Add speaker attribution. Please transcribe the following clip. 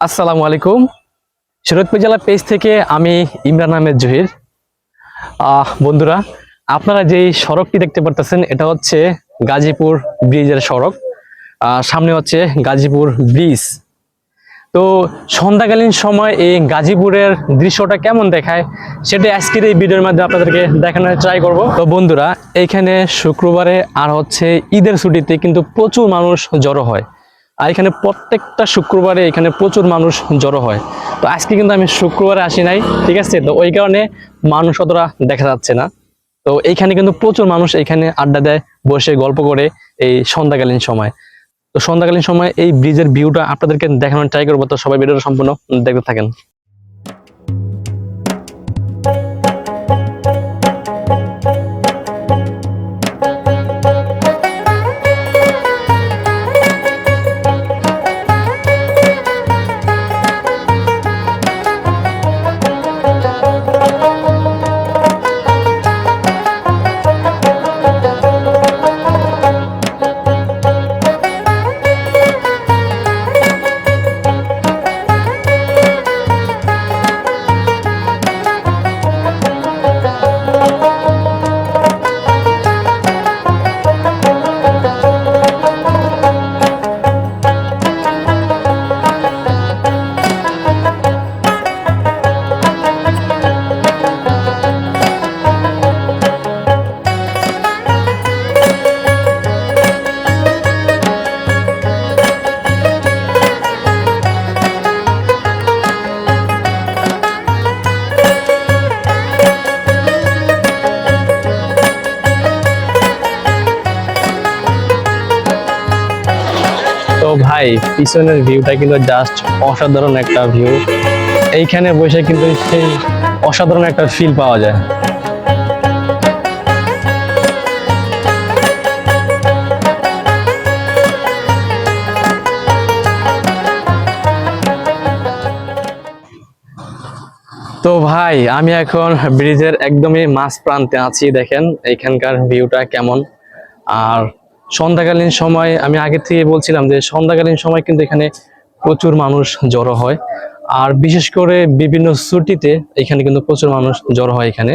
Speaker 1: আসসালামু আলাইকুম। শরীয়তপুর জেলা পেজ থেকে আমি ইমরান আহমেদ জহির। বন্ধুরা, আপনারা যেই সড়কটি দেখতে পারতেছেন, এটা হচ্ছে গাজীপুর ব্রিজের সড়ক। সামনে হচ্ছে গাজীপুর ব্রিজ। তো সন্ধ্যাকালীন সময় এই গাজীপুরের দৃশ্যটা কেমন দেখায়, সেটা আজকের এই ভিডিওর মাধ্যমে আপনাদেরকে দেখানোর ট্রাই করব। তো বন্ধুরা এইখানে শুক্রবারে আর হচ্ছে ঈদের ছুটিতে কিন্তু প্রচুর মানুষ জড়ো হয়। আর এখানে প্রত্যেকটা শুক্রবারে এখানে প্রচুর মানুষ জড়ো হয়। তো আজকে কিন্তু আমি শুক্রবারে আসি নাই, ঠিক আছে? তো ওই কারণে মানুষ অতটা দেখা যাচ্ছে না। তো এইখানে কিন্তু প্রচুর মানুষ এখানে আড্ডা দেয়, বসে গল্প করে এই সন্ধ্যাকালীন সময়। তো সন্ধ্যাকালীন সময় এই ব্রিজের ভিউটা আপনাদেরকে দেখানোর ট্রাই করব, তো সবাই ভিডিওটা সম্পূর্ণ দেখতে থাকেন। ভাই, পিছনের ভিউটা কিন্তু জাস্ট অসাধারণ একটা ভিউ এইখানে বসে কিন্তু সেই অসাধারণ একটা ফিল পাওয়া যায়। তো ভাই, আমি এখন ব্রিজের একদমই মাঝ প্রান্তে আছি, দেখেন এখানকার ভিউটা কেমন। আর সন্ধ্যাকালীন সময়, আমি আগে থেকে বলছিলাম যে সন্ধ্যাকালীন সময় কিন্তু এখানে প্রচুর মানুষ জড়ো হয়। আর বিশেষ করে বিভিন্ন ছুটিতে এখানে কিন্তু প্রচুর মানুষ জড়ো হয় এখানে।